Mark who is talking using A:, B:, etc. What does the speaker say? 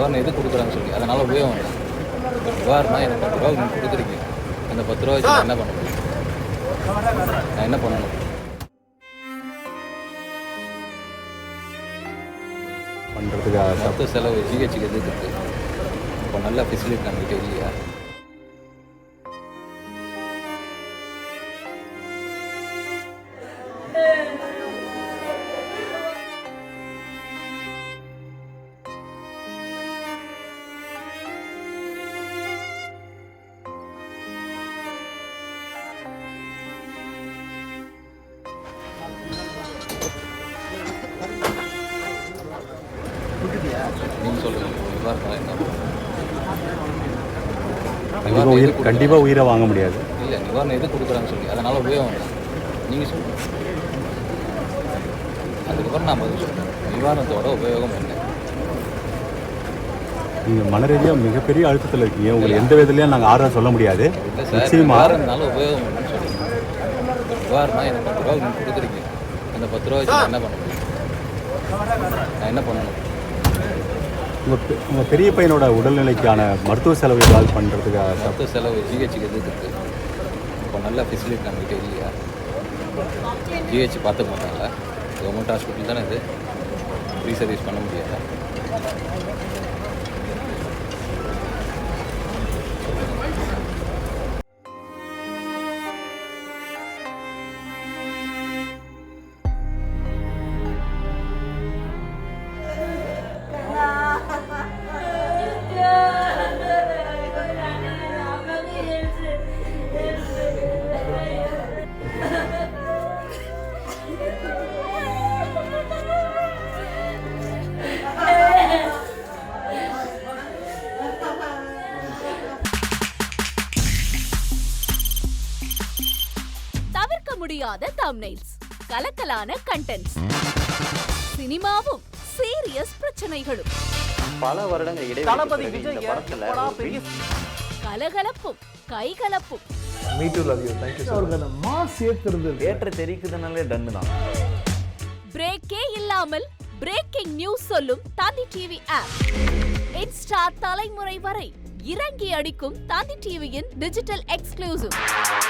A: நிவாரணம் எது கொடுக்குறாங்கன்னு சொல்லி அதனால் உபயோகம் இல்லை. இப்போ நிவாரணம் எனக்கு பத்து ரூபா நீங்கள் கொடுக்குறீங்க. அந்த பத்து ரூபா வச்சு நான் என்ன பண்ண முடியும்? நான் என்ன பண்ணணும்?
B: பண்ணுறதுக்காக
A: மொத்த செலவு ஜிஹெச்சுக்கு எதுக்கு இருக்குது இப்போ நல்ல ஃபெசிலிட்டி நம்மகிட்ட இல்லையா? நீங்கள் சொல்லுங்கள்
B: உயிர்? கண்டிப்பாக உயிரை வாங்க முடியாது.
A: இல்லை நிவாரணம் எது கொடுக்குறாங்கன்னு சொல்லி அதனால் உபயோகம் இல்லை. நீங்கள் சொல்லுங்கள் அதுக்கப்புறம் நான் பதில் சொல்கிறேன் நிவாரணத்தோட உபயோகம் என்ன?
B: நீங்கள் மன ரீதியாக மிகப்பெரிய அழுத்தத்தில் இருக்கீங்க. உங்களுக்கு எந்த விதத்துலையும் நாங்கள் ஆறுதல் சொல்ல முடியாது.
A: இல்லை சார்
B: நிச்சயமா
A: நிவாரணம்னால உபயோகம் என்னன்னு சொல்லுங்கள் நிவாரணம் எனக்கு பத்து ரூபா கொடுக்குறீங்க. அந்த பத்து ரூபா வச்சு என்ன பண்ண முடியும்? நான் என்ன பண்ணணும்?
B: உங்கள் உங்கள் பெரிய பையனோட உடல்நிலைக்கான மருத்துவ செலவு கால் பண்ணுறதுக்காக
A: மருத்துவ செலவு ஜிஹெச்சுக்கு எதுக்கு இருக்குது இப்போ நல்ல ஃபெசிலிட்டி நம்மகிட்ட இல்லையா? ஜிஹெச் பார்த்துக்க மாட்டாங்களா கவர்மெண்ட் ஹாஸ்பிட்டல் தானே இது. ஃப்ரீ சர்வீஸ் பண்ண முடியாதா.
C: முடியாத தம்னைல்ஸ் கலக்கலான கண்டென்ட்ஸ் சினிமாவும் சீரியஸ் பிரச்சனைகளும்.
D: பல வருடங்கள்
E: தளபதி
C: கலகலப்பும் கைகலப்பும்.
E: அவர்கள் மாஸ் ஏத்துறது
D: தேட்டர் தெரிக்குதுனாலே டன்னு தான்.
C: பிரேக்கே இல்லாமல் பிரேக்கிங் நியூஸ் சொல்லும் தந்தி டிவி ஆப் இன்ஸ்டா தலைமுறை வரை இறங்கி அடிக்கும் தந்தி டிவியின் டிஜிட்டல் எக்ஸ்க்ளூசிவ்